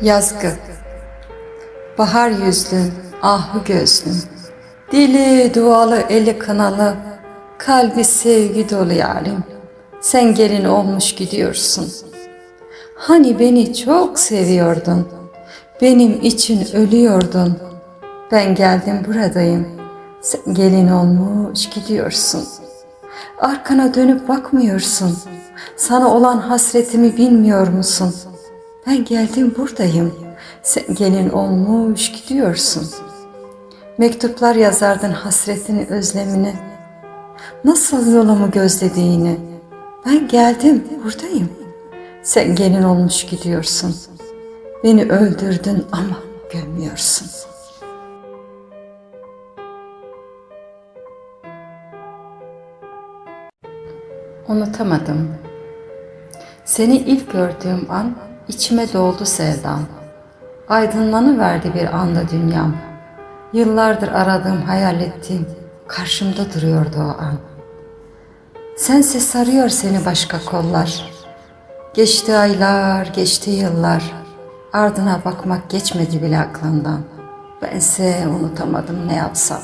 Yazgı. Bahar yüzlüm, ahu gözlüm. Dili dualı, eli kınalı Kalbi sevgi dolu yarim. Sen gelin olmuş gidiyorsun. Hani beni çok seviyordun? Benim için ölüyordun. Ben geldim buradayım. Sen gelin olmuş gidiyorsun. Arkana dönüp bakmıyorsun. Sana olan hasretimi bilmiyor musun? Ben geldim buradayım. Sen gelin olmuş gidiyorsun. Mektuplar yazardın hasretini, özlemini. Nasıl yolumu gözlediğini. Ben geldim buradayım. Sen gelin olmuş gidiyorsun. Beni öldürdün ama gömüyorsun. Unutamadım. Seni ilk gördüğüm an içime doldu sevdam. Aydınlanıverdi bir anda dünyam. Yıllardır aradığım, hayal ettiğim karşımda duruyordu o an. Sensiz sarıyor seni başka kollar. Geçti aylar, geçti yıllar. Ardına bakmak geçmedi bile aklımdan. Bense unutamadım ne yapsam.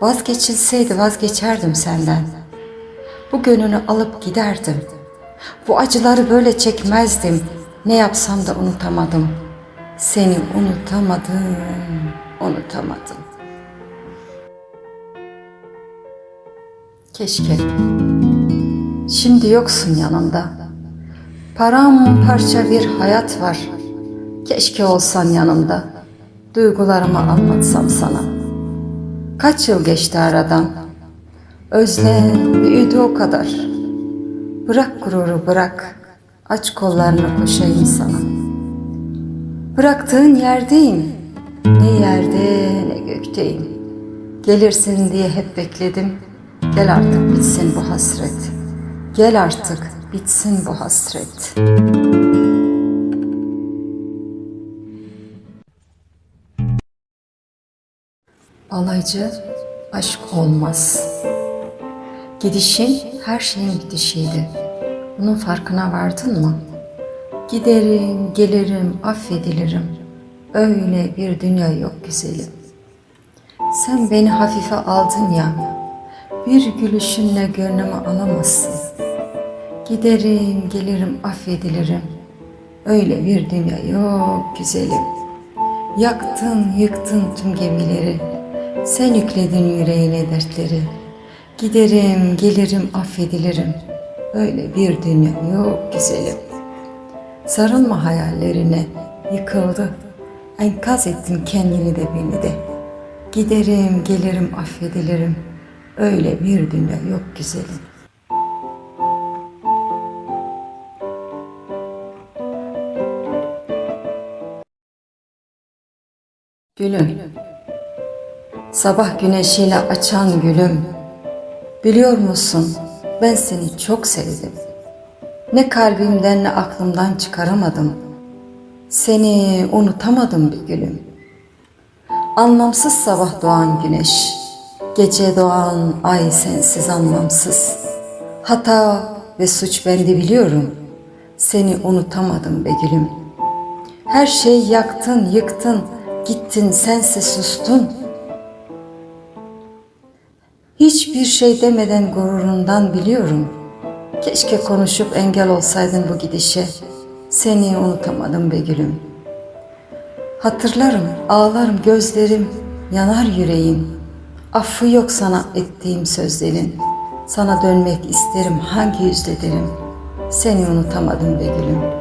Vazgeçilseydi vazgeçerdim senden. Bu gönlünü alıp giderdim. Bu acıları böyle çekmezdim. Ne yapsam da unutamadım. Seni unutamadım, unutamadım. Keşke. Şimdi yoksun yanımda. Paramparça bir hayat var. Keşke olsan yanımda. Duygularımı anlatsam sana. Kaç yıl geçti aradan. Özlem büyüdü o kadar. Bırak gururu bırak. Aç kollarına koşayım sana. Bıraktığın yerdeyim. Ne yerde ne gökteyim. Gelirsin diye hep bekledim. Gel artık bitsin bu hasret. Gel artık bitsin bu hasret. Alaycı aşk olmaz. Gidişin her şeyin bitişiydi. Bunun farkına vardın mı? Giderim, gelirim, affedilirim. Öyle bir dünya yok güzelim. Sen beni hafife aldın ya, bir gülüşünle gönlümü alamazsın. Giderim, gelirim, affedilirim. Öyle bir dünya yok güzelim. Yaktın, yıktın tüm gemileri. Sen yükledin yüreğine dertleri. Giderim, gelirim, affedilirim. Öyle bir dünya yok güzelim. Sarılma hayallerine, yıkıldı. Enkaz ettin kendini de beni de. Giderim, gelirim, affedilirim. Öyle bir dünya yok güzelim. Gülüm, sabah güneşiyle açan gülüm, biliyor musun ben seni çok sevdim. Ne kalbimden ne aklımdan çıkaramadım. Seni unutamadım bir gülüm. Anlamsız sabah doğan güneş, gece doğan ay sensiz anlamsız. Hata ve suç bende biliyorum. Seni unutamadım be gülüm. Her şeyi yaktın, yıktın, gittin sensiz sustun. Hiçbir şey demeden gururundan biliyorum. Keşke konuşup engel olsaydın bu gidişe. Seni unutamadım be gülüm. Hatırlarım, ağlarım gözlerim, yanar yüreğim. Affı yok sana ettiğim sözlerin. Sana dönmek isterim hangi yüzle derim. Seni unutamadım be gülüm.